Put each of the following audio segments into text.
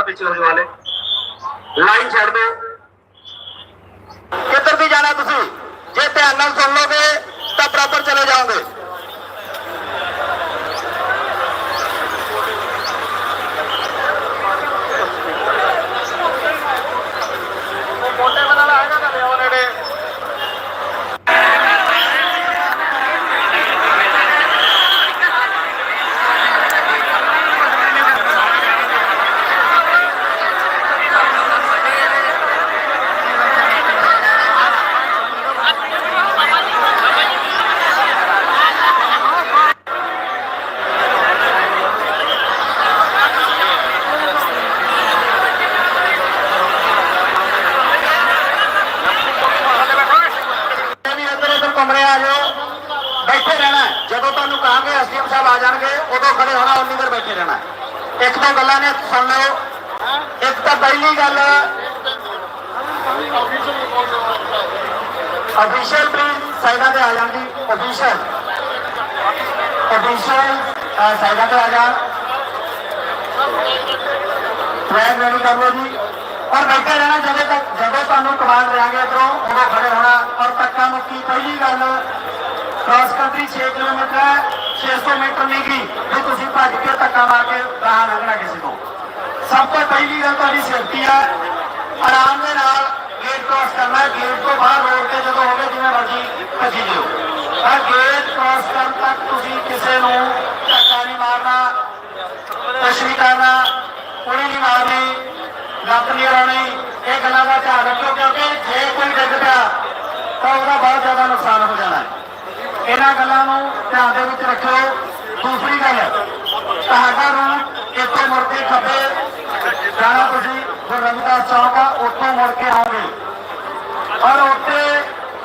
ਥੋੜਾ ਪਿੱਛੇ ਹੋ ਜਾਓ ਵਾਲੇ ਲਾਈਨ ਛੱਡ ਦਿਓ। ਕਿੱਧਰ ਦੀ ਜਾਣਾ ਤੁਸੀਂ? ਜੇ ਧਿਆਨ ਨਾਲ ਸੁਣ ਲੋਗੇ ਤਾਂ ਬਰਾਬਰ ਚਲੇ ਜਾਓਗੇ ਮੋਟੇ ਬਣਾ ਆਏਗਾ ਕਦੇ ਉਹ ਨੇੜੇ ਇਹ ਵੀ ਇੱਧਰ ਉੱਧਰ ਕਮਰੇ ਆ ਜਾਓ ਬੈਠੇ ਰਹਿਣਾ ਹੈ। ਜਦੋਂ ਤੁਹਾਨੂੰ ਐਸਡੀਐਮ ਸਾਹਿਬ ਆ ਜਾਣਗੇ, ਉਦੋਂ ਖੜੇ ਹੋਣਾ, ਉਨੀ ਦੇਰ ਬੈਠੇ ਰਹਿਣਾ। ਇੱਕ ਦੋ ਗੱਲਾਂ ਨੇ, ਸੁਣ ਲਓ। ਇੱਕ ਤਾਂ ਪਹਿਲੀ ਗੱਲ ਅਫੀਸ਼ੀਅਲ ਪਲੀਜ਼ ਸਾਈਡਾਂ ਤੇ ਆ ਜਾਣ ਜੀ ਅਫੀਸ਼ੀਅਲ ਅਫੀਸ਼ੀਅਲ ਸਾਈਡਾਂ ਤੇ ਆ ਜਾਣ ਫਲੈਗ ਰੈਡੀ ਕਰ ਲਓ ਜੀ। ਔਰ ਬੈਠੇ ਰਹਿਣਾ, ਜਦੋਂ ਤੱਕ, ਜਦੋਂ ਤੁਹਾਨੂੰ ਕਮਾਂਡ ਦੇਾਂਗੇ ਇੱਧਰੋਂ, ਉਦੋਂ ਖੜੇ ਹੋਣਾ। ਔਰ ਧੱਕਾ ਮੁੱਕੀ, ਪਹਿਲੀ ਗੱਲ ਕ੍ਰਾਸ ਕੰਟਰੀ 6 ਕਿਲੋਮੀਟਰ ਹੈ। 600 ਮੀਟਰ ਨਹੀਂ ਗਈ ਵੀ ਤੁਸੀਂ ਭੱਜ ਕੇ ਧੱਕਾ ਮਾਰ ਕੇ ਰਾਹ ਲੰਘਣਾ ਕਿਸੇ ਤੋਂ ਸਭ ਤੋਂ ਪਹਿਲੀ ਗੱਲ ਤੁਹਾਡੀ ਸੇਫਟੀ ਹੈ ਆਰਾਮ ਦੇ ਨਾਲ ਗੇਟ ਕ੍ਰਾਸ ਕਰਨਾ ਗੇਟ ਤੋਂ ਬਾਹਰ ਰੋਡ ਤੇ ਜਦੋਂ ਹੋਵੇ, ਜਿਵੇਂ ਮਰਜ਼ੀ ਭੱਜੀ ਦਿਓ ਆ ਗੇਟ ਕ੍ਰਾਸ ਕਰਨ ਤੱਕ ਤੁਸੀਂ ਕਿਸੇ ਨੂੰ ਧੱਕਾ ਨਹੀਂ ਮਾਰਨਾ ਕੁਛ ਨਹੀਂ ਕਰਨਾ ਕੋਈ ਨਹੀਂ ਮਾਰਨੀ ਲੱਤ ਨਹੀਂ ਲਾਉਣੀ ਇਹ ਗੱਲਾਂ ਦਾ ਧਿਆਨ ਰੱਖੋ ਕਿਉਂਕਿ ਜੇ ਕੋਈ ਡਿੱਗ ਪਿਆ ਤਾਂ ਉਹਦਾ ਬਹੁਤ ਜ਼ਿਆਦਾ ਨੁਕਸਾਨ ਹੋ ਜਾਣਾ ਹੈ। ਇਹਨਾਂ ਗੱਲਾਂ ਨੂੰ ਧਿਆਨ ਦੇ ਵਿੱਚ ਰੱਖੋ ਦੂਸਰੀ ਗੱਲ, ਤੁਹਾਡਾ ਰੂਟ ਇੱਥੋਂ ਮੁੜ ਕੇ ਖੱਬੇ ਜਾਣਾ ਤੁਸੀਂ ਜੋ ਰਵਿਦਾਸ ਚੌਕ ਆ, ਉੱਥੋਂ ਮੁੜ ਕੇ ਆਓਗੇ। ਔਰ ਉੱਥੇ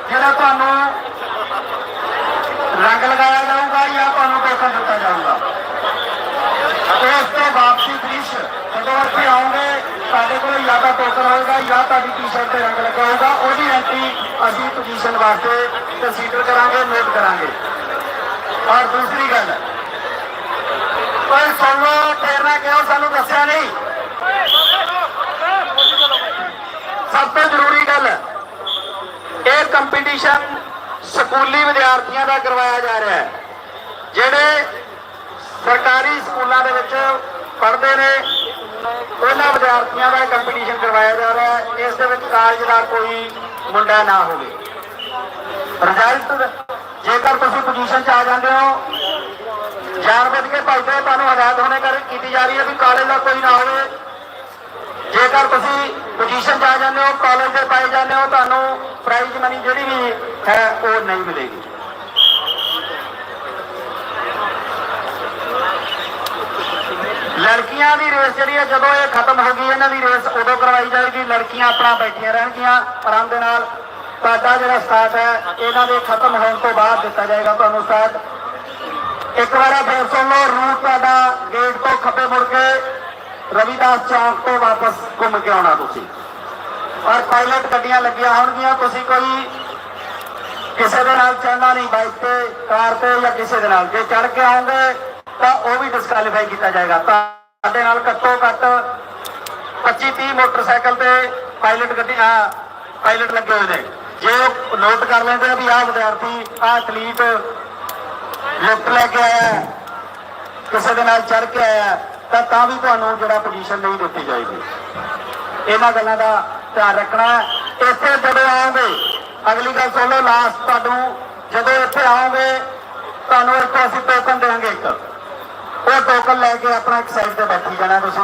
ਜਿਹੜਾ ਤੁਹਾਨੂੰ ਰੰਗ ਲਗਾਇਆ ਜਾਊਗਾ ਜਾਂ ਤੁਹਾਨੂੰ ਟੋਕਨ ਦਿੱਤਾ ਜਾਊਗਾ। ਉਸ ਤੋਂ ਬਾਅਦ ਦ੍ਰਿਸ਼ ਜਦੋਂ ਅਸੀਂ ਆਉਂਗੇ ਸਾਡੇ ਕੋਲ ਹੋਏਗਾ ਜਾਂ ਤੁਹਾਡੀ ਟੀ-ਸ਼ਰਟ ਤੇ ਰੰਗ ਲੱਗਾ ਹੋਊਗਾ ਉਹਦੀ ਐਂਟਰੀ ਅਸੀਂ ਪੋਜੀਸ਼ਨ ਵਾਸਤੇ ਕੰਸੀਡਰ ਕਰਾਂਗੇ ਨੋਟ ਕਰਾਂਗੇ। ਔਰ ਦੂਸਰੀ ਗੱਲ ਕੋਈ ਸੁਣ ਲਓ ਕਿਉਂ ਸਾਨੂੰ ਦੱਸਿਆ ਨਹੀਂ? ਸਭ ਤੋਂ ਜ਼ਰੂਰੀ ਗੱਲ, ਇਹ ਕੰਪੀਟੀਸ਼ਨ ਸਕੂਲੀ ਵਿਦਿਆਰਥੀਆਂ ਦਾ ਕਰਵਾਇਆ ਜਾ ਰਿਹਾ ਹੈ। ਜਿਹੜੇ ਸਰਕਾਰੀ ਸਕੂਲਾਂ ਦੇ ਵਿੱਚ ਪੜ੍ਹਦੇ ਨੇ ਉਹਨਾਂ ਵਿਦਿਆਰਥੀਆਂ ਦਾ ਕੰਪੀਟੀਸ਼ਨ ਕਰਵਾਇਆ ਜਾ ਰਿਹਾ ਹੈ। ਇਸ ਦੇ ਵਿੱਚ ਕਾਲਜ ਦਾ ਕੋਈ ਮੁੰਡਾ ਨਾ ਹੋਵੇ। ਰਿਜ਼ਲਟ ਜੇਕਰ ਤੁਸੀਂ ਪੋਜੀਸ਼ਨ 'ਚ ਆ ਜਾਂਦੇ ਹੋ ਜਾਣ ਬੁੱਝ ਕੇ ਭੱਜਦੇ ਹੋ, ਤੁਹਾਨੂੰ ਆਜ਼ਾਦ ਹੋਣੇ ਕਰ ਕੀਤੀ ਜਾ ਰਹੀ ਹੈ ਵੀ ਕਾਲਜ ਦਾ ਕੋਈ ਨਾ ਹੋਵੇ। ਜੇਕਰ ਤੁਸੀਂ ਪੋਜੀਸ਼ਨ 'ਚ ਆ ਜਾਂਦੇ ਹੋ ਕਾਲਜ ਦੇ ਪਾਏ ਜਾਂਦੇ ਹੋ ਤੁਹਾਨੂੰ ਪ੍ਰਾਈਜ਼ ਮਨੀ ਜਿਹੜੀ ਵੀ ਹੈ ਉਹ ਨਹੀਂ ਮਿਲੇਗੀ। ਲੜਕੀਆਂ ਦੀ ਰੇਸ ਜਿਹੜੀ ਹੈ, ਜਦੋਂ ਇਹ ਖਤਮ ਹੋ ਗਈ, ਇਹਨਾਂ ਦੀ ਰੇਸ ਉਦੋਂ ਕਰਵਾਈ ਜਾਏਗੀ। ਲੜਕੀਆਂ ਆਪਣਾ ਬੈਠੀਆਂ ਰਹਿਣਗੀਆਂ ਆਰਾਮ ਦੇ ਨਾਲ। ਤੁਹਾਡਾ ਜਿਹੜਾ ਸਟਾਰਟ ਹੈ, ਇਹਨਾਂ ਦੇ ਖਤਮ ਹੋਣ ਤੋਂ ਬਾਅਦ ਦਿੱਤਾ ਜਾਏਗਾ ਤੁਹਾਨੂੰ ਸਟਾਰਟ ਇੱਕ ਵਾਰ ਫਿਰ ਸੁਣ ਲਓ ਰੂਟ ਤੁਹਾਡਾ ਗੇਟ ਤੋਂ ਖੱਬੇ ਮੁੜ ਕੇ ਰਵਿਦਾਸ ਚੌਂਕ ਤੋਂ ਵਾਪਸ ਘੁੰਮ ਕੇ ਆਉਣਾ ਤੁਸੀਂ। ਔਰ ਪਾਇਲਟ ਗੱਡੀਆਂ ਲੱਗੀਆਂ ਹੋਣਗੀਆਂ, ਤੁਸੀਂ ਕੋਈ ਕਿਸੇ ਦੇ ਨਾਲ ਚੜਨਾ ਨਹੀਂ ਬਾਈਕ ਤੇ, ਕਾਰ ਤੇ ਜਾਂ ਕਿਸੇ ਦੇ ਨਾਲ। ਜੇ ਚੜ ਕੇ ਆਉਂਗੇ ਵੀ ਡਿਸਕੁਆਲੀਫਾਈ ਕੀਤਾ ਜਾਏਗਾ। ਤੁਹਾਡੇ ਨਾਲ ਘੱਟੋ ਘੱਟ 25 30 ਮੋਟਰਸਾਈਕਲ ਤੇ ਪਾਇਲਟ ਗੱਡੀਆਂ ਪਾਇਲਟ ਲੱਗੇ ਹੋਏ ਨੇ। ਜੇ ਨੋਟ ਕਰ ਲੈਂਦੇ ਆ ਵੀ ਆਹ ਵਿਦਿਆਰਥੀ, ਆਹ ਐਥਲੀਟ ਲਿਫਟ ਲੈ ਕੇ ਆਇਆ ਕਿਸੇ ਦੇ ਨਾਲ ਚੜ ਕੇ ਆਇਆ ਤਾਂ ਤਾਂ ਵੀ ਤੁਹਾਨੂੰ ਜਿਹੜਾ ਪੋਜੀਸ਼ਨ ਨਹੀਂ ਦਿੱਤੀ ਜਾਏਗੀ। ਇਹਨਾਂ ਗੱਲਾਂ ਦਾ ਧਿਆਨ ਰੱਖਣਾ ਇੱਥੇ ਜਦੋਂ ਆਓਗੇ, ਅਗਲੀ ਗੱਲ ਸੁਣ ਲਓ ਲਾਸਟ ਤੁਹਾਨੂੰ ਜਦੋਂ ਇੱਥੇ ਆਓਗੇ, ਤੁਹਾਨੂੰ ਇੱਕ ਅਸੀਂ ਟੋਕਨ ਦੇਵਾਂਗੇ ਇੱਕ। ਉਹ ਟੋਕਨ ਲੈ ਕੇ ਆਪਣਾ ਇੱਕ ਸਾਈਡ ਤੇ ਬੈਠੀ ਜਾਣਾ ਤੁਸੀਂ।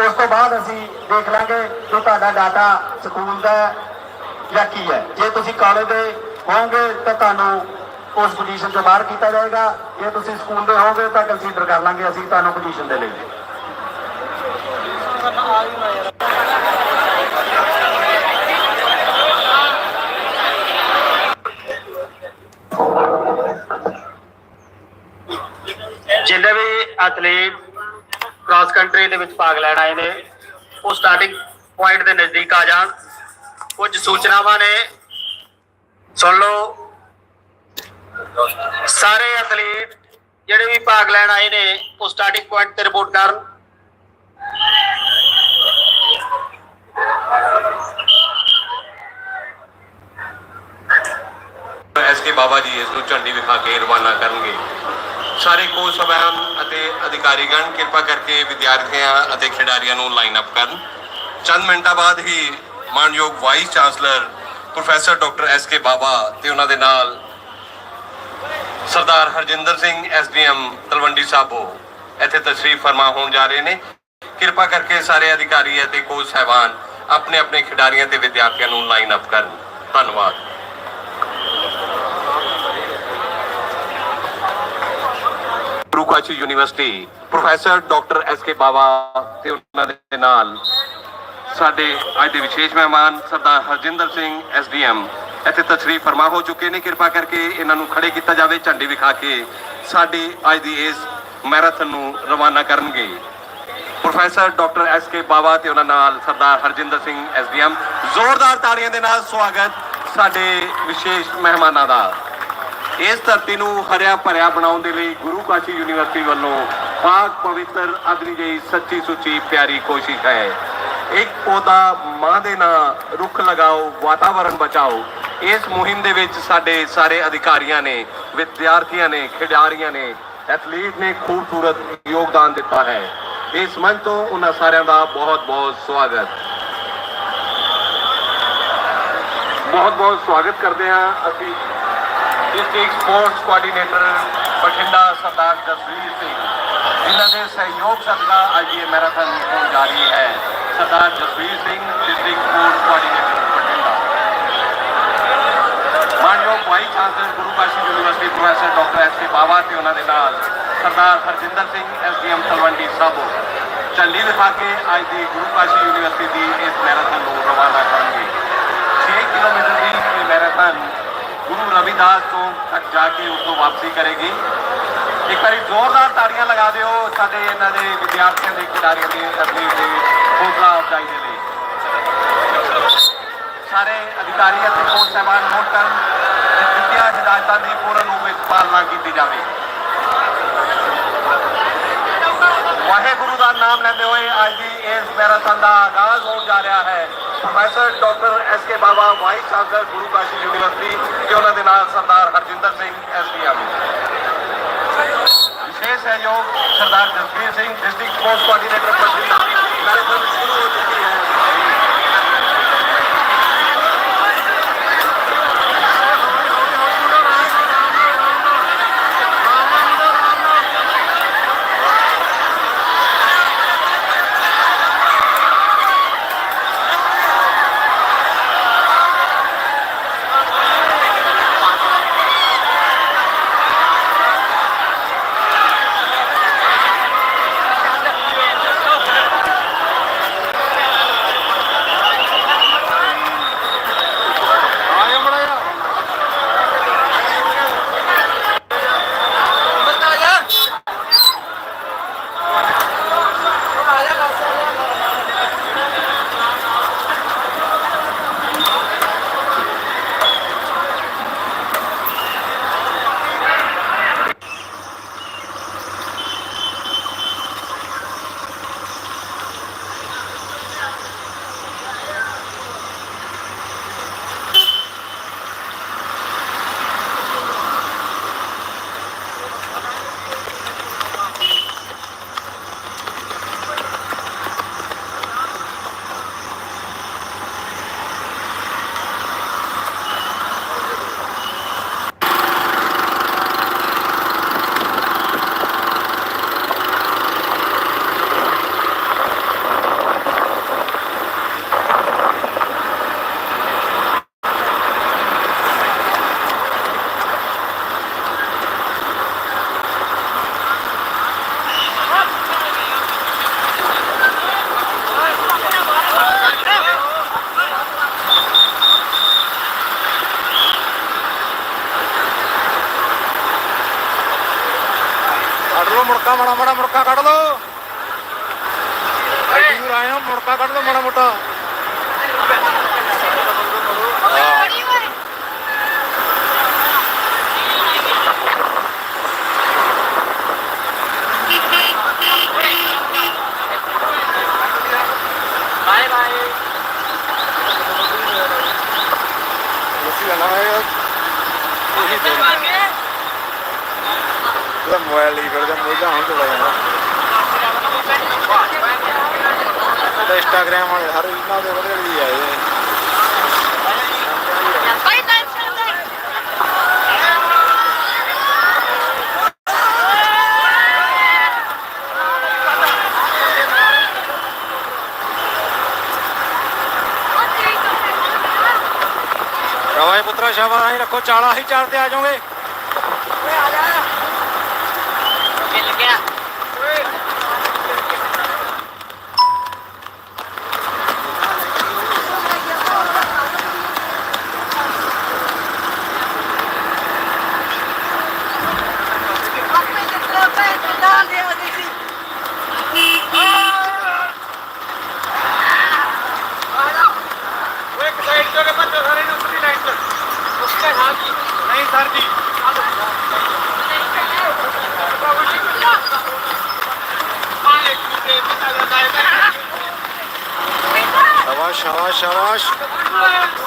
ਉਸ ਤੋਂ ਬਾਅਦ ਅਸੀਂ ਦੇਖ ਲਾਂਗੇ ਕਿ ਤੁਹਾਡਾ ਡਾਟਾ ਸਕੂਲ ਦਾ ਜਾਂ ਕੀ ਹੈ। ਜੇ ਤੁਸੀਂ ਕਾਲਜ ਦੇ ਹੋਵੋਗੇ ਤਾਂ ਤੁਹਾਨੂੰ ਉਸ ਪੋਜੀਸ਼ਨ ਤੋਂ ਬਾਹਰ ਕੀਤਾ ਜਾਏਗਾ। ਜੇ ਤੁਸੀਂ ਸਕੂਲ ਦੇ ਹੋਵੋਗੇ ਤਾਂ ਕੰਸੀਡਰ ਕਰ ਲਾਂਗੇ ਅਸੀਂ ਤੁਹਾਨੂੰ ਪੋਜੀਸ਼ਨ ਦੇ ਲਈ। ਜਿੰਨੇ ਵੀ ਐਥਲੀਟ ਕ੍ਰਾਸ ਕੰਟਰੀ ਦੇ ਵਿੱਚ ਭਾਗ ਲੈਣ ਆਏ ਨੇ। ਉਹ ਸਟਾਰਟਿੰਗ ਪੁਆਇੰਟ ਦੇ ਨਜ਼ਦੀਕ ਆ ਜਾਣ। ਕੁਝ ਸੂਚਨਾਵਾਂ ਨੇ। ਸੁਣ ਲਓ। ਸਾਰੇ ਐਥਲੀਟ ਜਿਹੜੇ ਵੀ ਭਾਗ ਲੈਣ ਆਏ ਨੇ, ਉਹ ਸਟਾਰਟਿੰਗ ਪੁਆਇੰਟ ਤੇ ਰਿਪੋਰਟ ਕਰਨ। ਐਸ ਬਾਬਾ ਜੀ ਇਸ ਨੂੰ ਝੰਡੀ ਵਿਖਾ ਕੇ ਰਵਾਨਾ ਕਰਨਗੇ। ਸਾਰੇ ਕੋਚ ਸਾਹਿਬਾਨ ਅਤੇ ਅਧਿਕਾਰੀਗਣ, ਕਿਰਪਾ ਕਰਕੇ ਵਿਦਿਆਰਥੀਆਂ ਅਤੇ ਖਿਡਾਰੀਆਂ ਨੂੰ ਲਾਈਨ ਅਪ ਕਰਨ। ਚੰਦ ਮਿੰਟਾਂ ਬਾਅਦ ਹੀ ਮਾਨਯੋਗ vice chancellor professor doctor S K Baba ਤੇ ਉਹਨਾਂ ਦੇ ਨਾਲ ਸਰਦਾਰ ਹਰਜਿੰਦਰ ਸਿੰਘ ਐਸਡੀਐਮ ਤਲਵੰਡੀ ਸਾਬੋ ਇੱਥੇ ਤਸ਼ਰੀਫ ਫਰਮਾ ਹੋਣ ਜਾ ਰਹੇ ਨੇ। ਕਿਰਪਾ ਕਰਕੇ ਸਾਰੇ ਅਧਿਕਾਰੀ ਅਤੇ ਕੋਚ ਸਹਿਬਾਨ ਆਪਣੇ ਆਪਣੇ ਖਿਡਾਰੀਆਂ ਤੇ ਵਿਦਿਆਰਥੀਆਂ ਨੂੰ ਲਾਈਨ ਅਪ ਕਰਨ। ਧੰਨਵਾਦ। Guru Kashi university professor doctor S K Bawa ਤੇ ਉਹਨਾਂ ਦੇ ਨਾਲ ਸਾਡੇ ਅੱਜ ਦੇ ਵਿਸ਼ੇਸ਼ ਮਹਿਮਾਨ ਸਰਦਾਰ ਹਰਜਿੰਦਰ ਸਿੰਘ ਐਸਡੀਐਮ ਇੱਥੇ ਤਸ਼ਰੀਫ ਫਰਮਾ ਹੋ ਚੁੱਕੇ ਨੇ। ਕਿਰਪਾ ਕਰਕੇ ਇਹਨਾਂ ਨੂੰ ਖੜੇ ਕੀਤਾ ਜਾਵੇ, ਝੰਡੀ ਵਿਖਾ ਕੇ ਸਾਡੀ ਅੱਜ ਦੀ ਇਸ ਮੈਰਾਥਨ ਨੂੰ ਰਵਾਨਾ ਕਰਨਗੇ। Professor doctor S K Bawa ਤੇ ਉਹਨਾਂ ਨਾਲ ਸਰਦਾਰ ਹਰਜਿੰਦਰ ਸਿੰਘ ਐਸਡੀਐਮ ਜ਼ੋਰਦਾਰ ਤਾੜੀਆਂ ਦੇ ਨਾਲ ਸਵਾਗਤ ਸਾਡੇ ਵਿਸ਼ੇਸ਼ ਮਹਿਮਾਨਾਂ ਦਾ। ਇਸ ਧਰਤੀ ਨੂੰ ਹਰਿਆ ਭਰਿਆ ਬਣਾਉਣ ਦੇ ਲਈ ਗੁਰੂ ਕਾਸ਼ੀ ਯੂਨੀਵਰਸਿਟੀ ਵੱਲੋਂ ਪਾਕ ਪਵਿੱਤਰ ਅਗਨੀ ਜਿਹੀ ਸੱਚੀ ਸੁੱਚੀ ਪਿਆਰੀ ਕੋਸ਼ਿਸ਼ ਹੈ। ਇੱਕ ਪੌਦਾ ਮਾਂ ਦੇ ਨਾਂ ਰੁੱਖ ਲਗਾਓ, ਵਾਤਾਵਰਣ ਬਚਾਓ। ਇਸ ਮੁਹਿੰਮ ਦੇ ਵਿੱਚ ਸਾਡੇ ਸਾਰੇ ਅਧਿਕਾਰੀਆਂ ਨੇ, ਵਿਦਿਆਰਥੀਆਂ ਨੇ, ਖਿਡਾਰੀਆਂ ਨੇ, ਐਥਲੀਟ ਨੇ ਖੂਬਸੂਰਤ ਯੋਗਦਾਨ ਦਿੱਤਾ ਹੈ। ਇਸ ਮੰਚ ਤੋਂ ਉਹਨਾਂ ਸਾਰਿਆਂ ਦਾ ਬਹੁਤ ਬਹੁਤ ਸਵਾਗਤ। ਬਹੁਤ ਬਹੁਤ ਸਵਾਗਤ ਕਰਦੇ ਹਾਂ। ਅਸੀਂ district sports coordinator Bathinda Sardar Jasvir Singh, ਜਿਨ੍ਹਾਂ ਦੇ ਸਹਿਯੋਗ ਸਦਕਾ ਅੱਜ ਇਹ ਮੈਰਾਥਨ ਹੋਣ ਜਾ ਰਹੀ ਹੈ। Sardar Jasvir Singh, district sports coordinator Bathinda. ਮਾਨਯੋਗ vice chancellor Guru Kashi university professor doctor S K Bawa ਤੇ ਉਹਨਾਂ ਦੇ ਨਾਲ ਸਰਦਾਰ ਹਰਜਿੰਦਰ ਸਿੰਘ ਐਸਡੀਐਮ ਤਲਵੰਡੀ ਸਾਬੋ ਝੰਡੀ ਲਿਖਾ ਕੇ ਅੱਜ ਦੀ ਗੁਰੂ ਕਾਸ਼ੀ ਯੂਨੀਵਰਸਿਟੀ ਦੀ ਇਸ ਮੈਰਾਥਨ ਨੂੰ ਰਵਾਨਾ ਕਰਨਗੇ। 6 ਕਿਲੋਮੀਟਰ ਦੀ ਇਹ ਮੈਰਾਥਨ ਗੁਰੂ ਰਵਿਦਾਸ ਤੋਂ ਤੱਕ ਜਾ ਕੇ ਉਸ ਤੋਂ ਵਾਪਸੀ ਕਰੇਗੀ। ਇੱਕ ਵਾਰੀ ਜ਼ੋਰਦਾਰ ਤਾੜੀਆਂ ਲਗਾ ਦਿਓ ਸਾਡੇ ਇਹਨਾਂ ਦੇ ਵਿਦਿਆਰਥੀਆਂ ਦੇ ਖਿਡਾਰੀਆਂ ਦੇ ਐਥਲੀਟ ਦੇ ਹੌਸਲਾ ਅਫਜ਼ਾਈ ਦੇ ਲਈ। ਸਾਰੇ ਅਧਿਕਾਰੀ ਅਤੇ ਕੋਚ ਸਹਿਬਾਨ ਨੋਟ ਕਰਨ ਦਿੱਤੀਆਂ ਹਦਾਇਤਾਂ ਦੀ ਪੂਰਨ ਰੂਪ ਵਿੱਚ ਪਾਲਣਾ ਕੀਤੀ ਜਾਵੇ। ਵਾਹਿਗੁਰੂ ਦਾ ਨਾਮ ਲੈਂਦੇ ਹੋਏ ਅੱਜ ਦੀ ਇਸ ਮੈਰਾਥਨ ਦਾ ਆਗਾਜ਼ ਹੋਣ ਜਾ ਰਿਹਾ ਹੈ। Professor doctor S K Baba vice chancellor Guru Kashi university ਤੇ ਉਹਨਾਂ ਦੇ ਨਾਲ ਸਰਦਾਰ ਹਰਜਿੰਦਰ ਸਿੰਘ ਐਸਡੀਐਮ ਵਿਸ਼ੇਸ਼ ਸਹਿਯੋਗ Sardar Jasvir Singh, district sports coordinator Bathinda marathon ਸ਼ੁਰੂ ਹੋ ਮੁੜਕਾ ਮਾੜਾ ਮਾੜਾ ਮੁੜਕਾ ਕੱਢ ਲਓ ਐਡੀ ਦੂਰ ਆਏ ਹੋ ਮੁੜਕਾ ਕੱਢ ਲਓ ਮਾੜਾ ਮੋਟਾ ਬਾਏ ਬਾਏ ਲੱਸੀ ਲੈਣਾ ਹੈ ਉਹੀ ਮੋਬਾਈਲ ਲਈ ਫਿਰਦਾ ਮੋਢਾ ਹੁਣ ਚਲਾ ਜਾਂਦਾ ਉਹਦਾ ਇੰਸਟਾਗ੍ਰਾਮ ਵਾਲੇ ਹਰ ਇਹਨਾਂ ਦੇ ਵਧੀਆ ਵੀ ਆਏ ਰਵਾਏ ਪੁੱਤਰਾ ਸ਼ਾਬਾਸ਼ ਰੱਖੋ ਚਾਲਾ ਹੀ ਚਾਰ ਤੇ ਆ ਜਾਓਗੇ Mill ਗਿਆ ਆਪਣੇ ਜਿੱਤਰਾ ਪੈਸੇ ਨਾਲ ਦੇ ਉਹਦੀ ਸੀ ਓਏ ਇੱਕ ਸਾਈਡ ਸਾਰੇ ਨੂੰ ਉੱਪਰਲੀ ਲਾਈਨ ਉਸਕੇ ਸਾਥ ਹੀ ਨਹੀਂ ਸਰ ਜੀ ਸ਼ਾਬਾਸ਼ ਸ਼ਾਬਾਸ਼ ਸ਼ਾਬਾਸ਼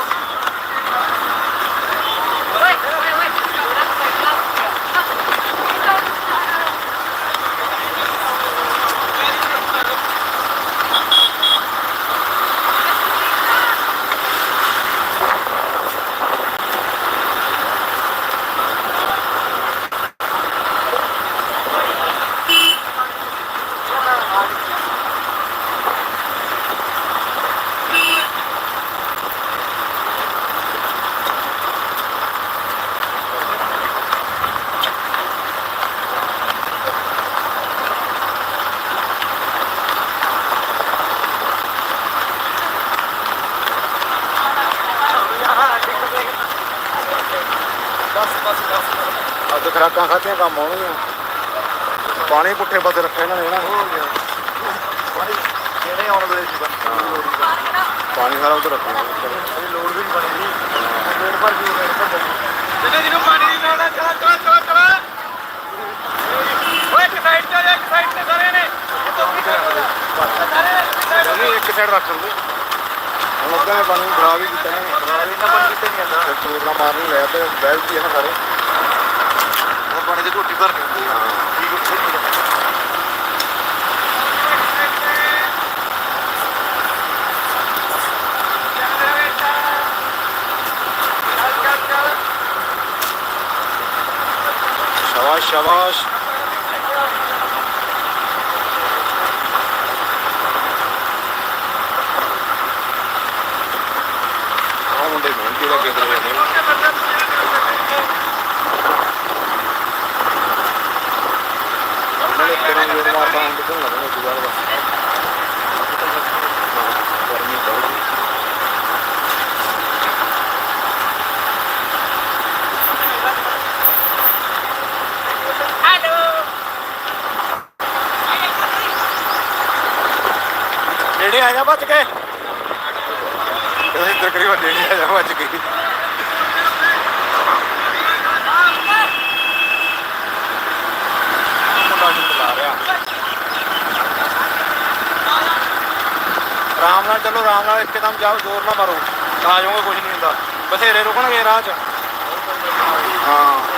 ਖਰਾਕਾਂ ਖਾਧੀਆਂ ਕੰਮ ਆਉਣਗੀਆਂ। ਪਾਣੀ ਪੁੱਠੇ ਪਾਸੇ ਰੱਖਿਆ ਇਹਨਾਂ ਨੇ ਨਾ। ਹੋ ਗਿਆ ਪਾਣੀ ਜਿਹੜੇ ਆਉਣ ਵੇਲੇ ਸੀ ਪਾਣੀ ਸਾਰਾ ਉਧਰ ਰੱਖਿਆ ਲੋੜ ਵੀ ਨਹੀਂ ਬਣੀ ਲੋੜ ਪਰ ਵੀ ਜਿਹਨੇ ਜਿਹਨੂੰ ਪਾਣੀ ਦੀ ਲੋੜ ਹੈ ਚਲਾ ਚਲਾ ਚਲਾ ਚਲਾ। ਓਏ ਇੱਕ ਸਾਈਡ ਤੇ ਇੱਕ ਸਾਈਡ ਤੇ ਸਾਰੇ ਨੇ। ਸਾਰੇ ਇੱਕ ਸਾਈਡ ਰੱਖ ਲਓ। ਹੁਣ ਨੇ ਪਾਣੀ ਖਰਾਬ ਹੀ ਕੀਤਾ ਨੇ। ਖਰਾਬ ਹੀ ਨਾ ਪਾਣੀ ਕਿਤੇ ਨਹੀਂ ਆਂਦਾ ਮਾਰ ਨਹੀਂ ਲਿਆ ਤੇ ਬੈਲ ਵੀ ਹੈ ਨਾ ਸਾਰੇ। ਉਹ ਪਾਣੀ ਦੀ ਘੋਟੀ ਭਰਨੀ ਹੁੰਦੀ ਹਾਂ ਠੀਕ ਹੈ ਸ਼ਾਬਾਸ਼ ਸ਼ਾਬਾਸ਼ ਆਹ ਮੁੰਡੇ ਮਿਹਨਤੀ ਦਾ ਕਿਧਰ ਨੇ ਉਹਨਾਂ ਨੇ ਤੇਰੇ ਨੂੰ ਮਾਰਦਾ ਹੁਣ ਕਿਉਂ ਲੱਗਣਾ ਜੁਗਾੜ ਦਾ ਗਰਮੀ ਬਹੁਤ ਹੈ। ਨੇੜੇ ਆ ਜਾ ਬਚ ਕੇ ਕਹਿੰਦੇ ਤਕਰੀਬਨ ਨੇੜੇ ਆ ਜਾ ਬਚ ਕੇ ਮੁੰਡਾ ਨੂੰ ਬੁਲਾ ਰਿਹਾ ਆਰਾਮ ਨਾਲ ਚੱਲੋ ਆਰਾਮ ਨਾਲ ਇੱਕਦਮ ਜਾਓ, ਜ਼ੋਰ ਨਾ ਮਾਰੋ। ਆ ਜਾਓਗੇ ਕੁਝ ਨਹੀਂ ਹੁੰਦਾ। ਬਥੇਰੇ ਰੁਕਣਗੇ ਰਾਹ 'ਚ। ਹਾਂ।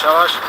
ਸ਼ਾਬਾਸ਼ ਸ਼ਾਬਾਸ਼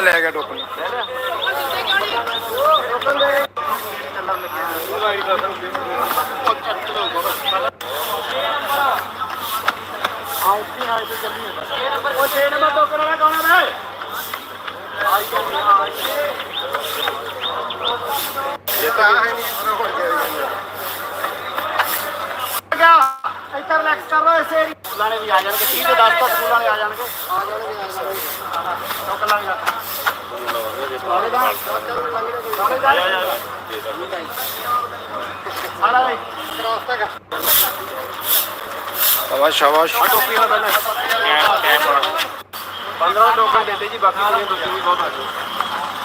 ਪੋਜੀਸ਼ਨ 'ਚ ਇਹਦਾ ਲੈ ਗਿਆ ਟੋਕਨ ਉਹ 6 ਨੰਬਰ ਟੋਕਨ ਵਾਲਾ ਕੌਣ ਹੈ ਇਹ ਤਾਂ ਹੈ ਨਹੀਂ ਉਹਨਾਂ ਕੋਲ ਗਿਆ ਇੱਧਰ ਰਿਲੈਕਸ ਕਰ ਲਓ ਇਸੇ ਸਕੂਲਾਂ ਵਾਲੇ ਵੀ ਆ ਜਾਣਗੇ 30 ਤੋਂ 10 ਤੱਕ ਸਕੂਲਾਂ ਵਾਲੇ ਆ ਜਾਣਗੇ ਆ ਜਾਣਗੇ ਆ ਜਾਣਗੇ ਟੋਕਨ ਲਾਂਗੇ ਆ ਲੈ ਕ੍ਰਾਸ ਤੱਕ ਸ਼ਾਬਾਸ਼। ਸ਼ਾਬਾਸ਼ ਟੋਪੀ ਵਾਲਾ ਪਹਿਲੇ। 15 ਟੋਕਨ ਦੇ ਦੇ ਜੀ ਬਾਕੀ ਜਿਹੜੇ ਤੁਸੀਂ ਵੀ ਬਹੁਤ ਆ ਜਾਓ।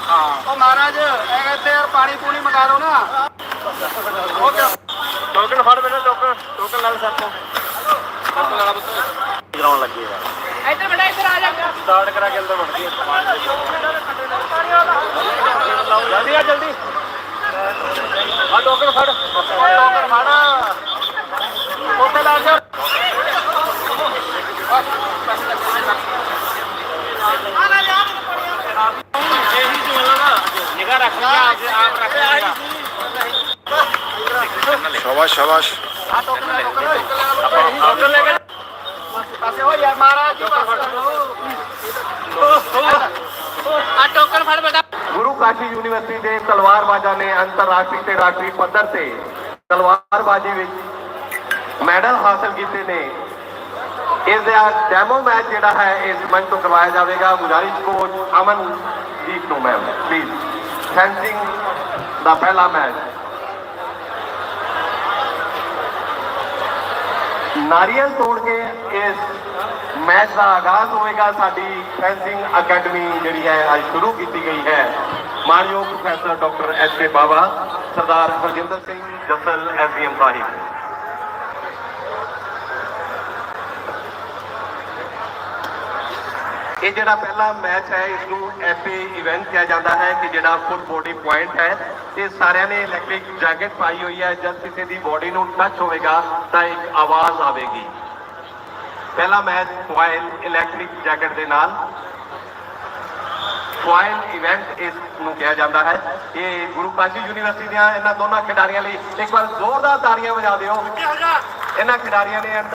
ਹਾਂ। ਉਹ ਮਹਾਰਾਜ ਇਹ ਕਹਿੰਦੇ ਯਾਰ ਪਾਣੀ ਪੂਣੀ ਮੰਗਾ ਲਓ ਨਾ। ਟੋਕਨ। ਫੜ ਬੇਟਾ ਟੋਕਨ। ਟੋਕਨ ਨਾਲ ਸੱਤ ਟੋਕਨ ਵਾਲਾ ਬੁੱਤ ਗਰਾਉਣ ਲੱਗੀ ਹੈ ਇੱਧਰ ਬੜਾ ਇੱਧਰ ਆ ਜਾ। ਸਟਾਰਟ ਕਰਾ ਕੇ ਅੰਦਰ ਵੜ ਗਈ ਜਲਦੀ ਆ ਜਲਦੀ। ਟੋਕਨ ਫੜ ਟੋਕਨ ਫੜ ਟੋਕਨ ਲਾ ਜਾ ਇਹੀ ਜੋ ਹੈ ਨਾ ਨਿਗਾਹ ਗੁਰੂ ਕਾਸ਼ੀ ਯੂਨੀਵਰਸਿਟੀ ਦੇ ਤਲਵਾਰਬਾਜ਼ਾਂ ਨੇ ਅੰਤਰਰਾਸ਼ਟਰੀ ਤੇ ਰਾਸ਼ਟਰੀ ਪੱਧਰ ਤੇ ਤਲਵਾਰਬਾਜ਼ੀ ਵਿੱਚ ਮੈਡਲ ਹਾਸਲ ਕੀਤੇ ਨੇ। ਇਸ ਦਾ ਡੈਮੋ ਮੈਚ ਜਿਹੜਾ ਹੈ, ਇਸ ਮੰਚ ਤੋਂ ਕਰਵਾਇਆ ਜਾਵੇਗਾ। ਗੁਜ਼ਾਰਿਸ਼ ਕੋਚ ਅਮਨਜੀਤ ਨੂੰ ਮੈਮ ਪਲੀਜ਼ ਫੈਂਸਿੰਗ ਦਾ ਪਹਿਲਾ ਮੈਚ ਨਾਰੀਅਲ ਤੋੜ ਕੇ ਇਸ ਮੈਚ ਦਾ ਆਗਾਜ਼ ਹੋਵੇਗਾ, ਸਾਡੀ ਫੈਂਸਿੰਗ ਅਕੈਡਮੀ ਜਿਹੜੀ ਹੈ, ਅੱਜ ਸ਼ੁਰੂ ਕੀਤੀ ਗਈ ਹੈ। ਮਾਨਯੋਗ professor doctor S K Bawa, Sardar Harjinder Singh Jassal SDM Sahib. ਇਹ ਜਿਹੜਾ ਪਹਿਲਾ ਮੈਚ ਹੈ, ਇਸ ਨੂੰ ਐਫਏ ਇਵੈਂਟ ਕਿਹਾ ਜਾਂਦਾ ਹੈ ਕਿ ਜਿਹੜਾ ਫੁੱਲ ਬੋਡੀ ਪੁਆਇੰਟ ਹੈ ਇਹ ਸਾਰਿਆਂ ਨੇ ਇਲੈਕਟ੍ਰਿਕ ਜੈਕਟ ਪਾਈ ਹੋਈ ਹੈ। ਜਦ ਕਿਸੇ ਦੀ ਬੋਡੀ ਨੂੰ ਟੱਚ ਹੋਵੇਗਾ, ਤਾਂ ਇੱਕ ਆਵਾਜ਼ ਆਵੇਗੀ। ਪਹਿਲਾ ਮੈਚ ਫੁਆਇਲ ਇਲੈਕਟ੍ਰਿਕ ਜੈਕਟ ਦੇ ਨਾਲ। ਫੁਆਇਲ ਇਵੈਂਟ ਇਸ ਨੂੰ ਕਿਹਾ ਜਾਂਦਾ ਹੈ। ਇਹ ਗੁਰੂ ਕਾਸ਼ੀ ਯੂਨੀਵਰਸਿਟੀ ਦੀਆਂ ਇਹਨਾਂ ਦੋਨਾਂ ਖਿਡਾਰੀਆਂ ਲਈ ਇੱਕ ਵਾਰ ਜ਼ੋਰਦਾਰ ਤਾੜੀਆਂ ਵਜਾ ਦਿਓ। ਇਹਨਾਂ ਖਿਡਾਰੀਆਂ ਨੇ